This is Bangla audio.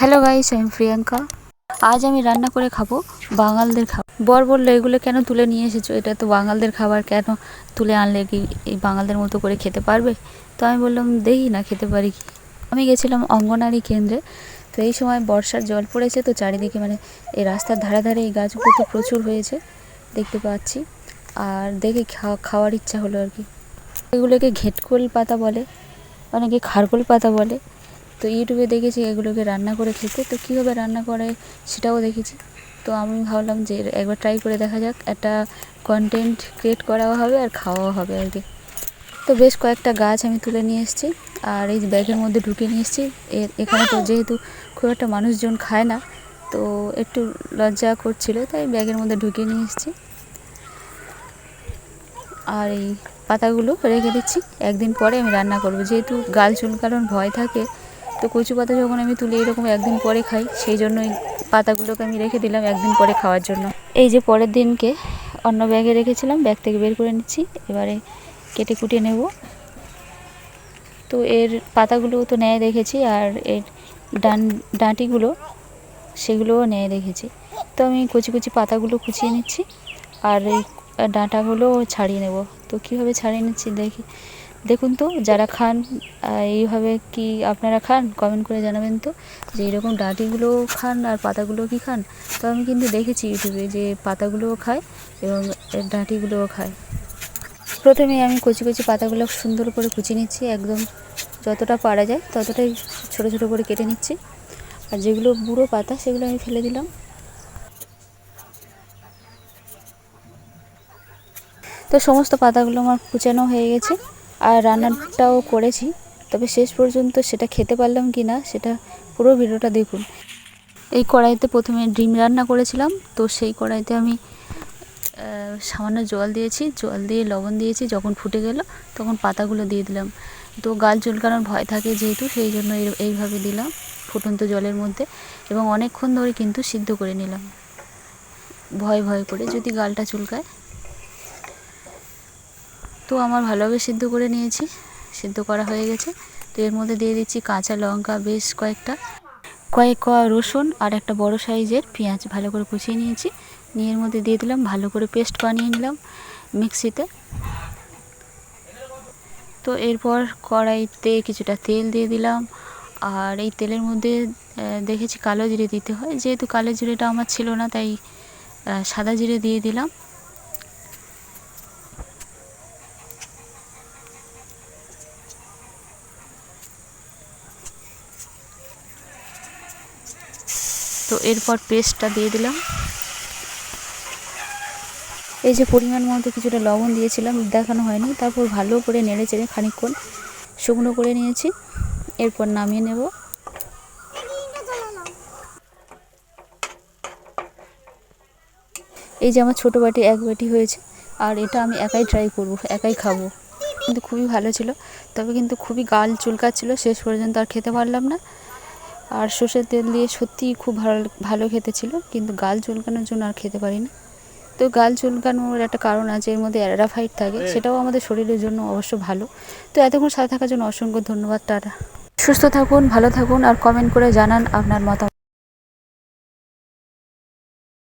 হ্যালো গাইস আমি প্রিয়াঙ্কা আজ আমি রান্না করে খাব বাঙালদের খাবার। বর বলল, এগুলো কেন তুলে নিয়ে এসেছ? এটা তো বাঙালদের খাবার, কেন তুলে আনলে কি এই বাঙালদের মতো করে খেতে পারবে? তো আমি বললাম, দেখি না, খেতে পারি কি? আমি গেছিলাম অঙ্গনারী কেন্দ্রে, তো এই সময় বর্ষার জল পড়েছে, তো চারিদিকে মানে এই রাস্তার ধারে ধারে এই গাছগুলো তো প্রচুর হয়েছে, দেখতে পাচ্ছি। আর দেখে খাওয়া, খাওয়ার ইচ্ছা হলো আর কি। এগুলোকে ঘেটকোল পাতা বলে, অনেকে খারকোল পাতা বলে। তো ইউটিউবে দেখেছি এগুলোকে রান্না করে খেতে। তো কীভাবে রান্না করে সেটাও দেখেছি। তো আমি ভাবলাম যে একবার ট্রাই করে দেখা যাক। একটা কন্টেন্ট ক্রিয়েট করাও হবে আর খাওয়াও হবে আর কি। তো বেশ কয়েকটা গাছ আমি তুলে নিয়ে এসেছি। আর এই ব্যাগের মধ্যে ঢুকে নিয়ে এসেছি। এখানে তো যেহেতু খুব একটা মানুষজন খায় না, তো একটু লজ্জা করছিল, তাই ব্যাগের মধ্যে ঢুকিয়ে নিয়ে এসেছি। আর এই পাতাগুলো রেখে দিচ্ছি। একদিন পরে আমি রান্না করব। যেহেতু গাল চুলকানোর ভয় থাকে তো কচু পাতা যখন আমি তুলে এরকম একদিন পরে খাই, সেই জন্য এই পাতাগুলোকে আমি রেখে দিলাম একদিন পরে খাওয়ার জন্য। এই যে পরের দিনকে অন্য ব্যাগে রেখেছিলাম, ব্যাগ থেকে বের করে নিচ্ছি, এবারে কেটে কুটে নেব। তো এর পাতাগুলো তো নেয় রেখেছি আর এর ডান, ডাঁটিগুলো সেগুলোও নেয় রেখেছি তো আমি কুচি কুচি পাতাগুলো কুচিয়ে নিচ্ছি, আর এই ডাঁটাগুলো ছাড়িয়ে নেব। তো কীভাবে ছাড়িয়ে নিচ্ছি দেখি। দেখুন তো, যারা খান এইভাবে কি আপনারা খান? কমেন্ট করে জানাবেন তো, যে এরকম ডাঁটিগুলোও খান আর পাতাগুলো কি খান? তো আমি কিন্তু দেখেছি ইউটিউবে যে পাতাগুলোও খায় এবং ডাঁটিগুলোও খায়। প্রথমে আমি কচি কচি পাতাগুলো সুন্দর করে কুচিয়ে নিচ্ছি, একদম যতটা পারা যায় ততটাই ছোট ছোট করে কেটে নিচ্ছি। আর যেগুলো বুড়ো পাতা সেগুলো আমি ফেলে দিলাম। তো সমস্ত পাতাগুলো আমার কুচানো হয়ে গেছে। আর রান্নাটাও করেছি, তবে শেষ পর্যন্ত সেটা খেতে পারলাম কি না, সেটা পুরো ভিডিওটা দেখুন। এই কড়াইতে প্রথমে ডিম রান্না করেছিলাম, তো সেই কড়াইতে আমি সামান্য জল দিয়েছি, জল দিয়ে লবণ দিয়েছি, যখন ফুটে গেল তখন পাতাগুলো দিয়ে দিলাম। তো গাল চুলকানোর ভয় থাকে যেহেতু, সেই জন্য এই- এইভাবে দিলাম ফুটন্ত জলের মধ্যে এবং অনেকক্ষণ ধরে কিন্তু সিদ্ধ করে নিলাম। ভয় ভয় করে যদি গালটা চুলকায় তো আমার ভালোভাবে সিদ্ধ করে নিয়েছি। সিদ্ধ করা হয়ে গেছে। তো এর মধ্যে দিয়ে দিচ্ছি কাঁচা লঙ্কা, বেশ কয়েকটা। কয়েক কোয়া রসুন আর একটা বড় সাইজের পেঁয়াজ ভালো করে কুচিয়ে নিয়েছি। নিয়ে এর মধ্যে দিয়ে দিলাম, ভালো করে পেস্ট বানিয়ে নিলাম মিক্সিতে। তো এরপর কড়াইতে কিছুটা তেল দিয়ে দিলাম। আর এই তেলের মধ্যে দেখেছি কালো জিরে দিতে হয়। যেহেতু কালো জিরেটা আমার ছিল না, তাই সাদা জিরে দিয়ে দিলাম। তো এরপর পেস্টটা দিয়ে দিলাম। এই যে পরিমাণ মতো কিছুটা লবণ দিয়েছিলাম, দেখানো হয়নি। তারপর ভালো করে নেড়ে চেড়ে খানিকক্ষণ শুকনো করে নিয়েছি। এরপর নামিয়ে নেব। এই যে আমার ছোটো বাটি এক বাটি হয়েছে, আর এটা আমি একাই ট্রাই করব, একাই খাব। কিন্তু খুবই ভালো ছিল, তবে কিন্তু খুবই গাল চুলকাচ্ছিল, শেষ পর্যন্ত আর খেতে পারলাম না। আর সর্ষের তেল দিয়ে সত্যিই খুব ভালো ভালো খেতে ছিল কিন্তু গাল চুলকানোর জন্য আর খেতে পারি না। তো গাল চুলকানোর একটা কারণ আছে এর মধ্যে অ্যারাফাইট থাকে সেটাও আমাদের শরীরের জন্য অবশ্য ভালো। তো এতক্ষণ সাথে থাকার জন্য অসংখ্য ধন্যবাদ তারা সুস্থ থাকুন ভালো থাকুন আর কমেন্ট করে জানান আপনার মতামত।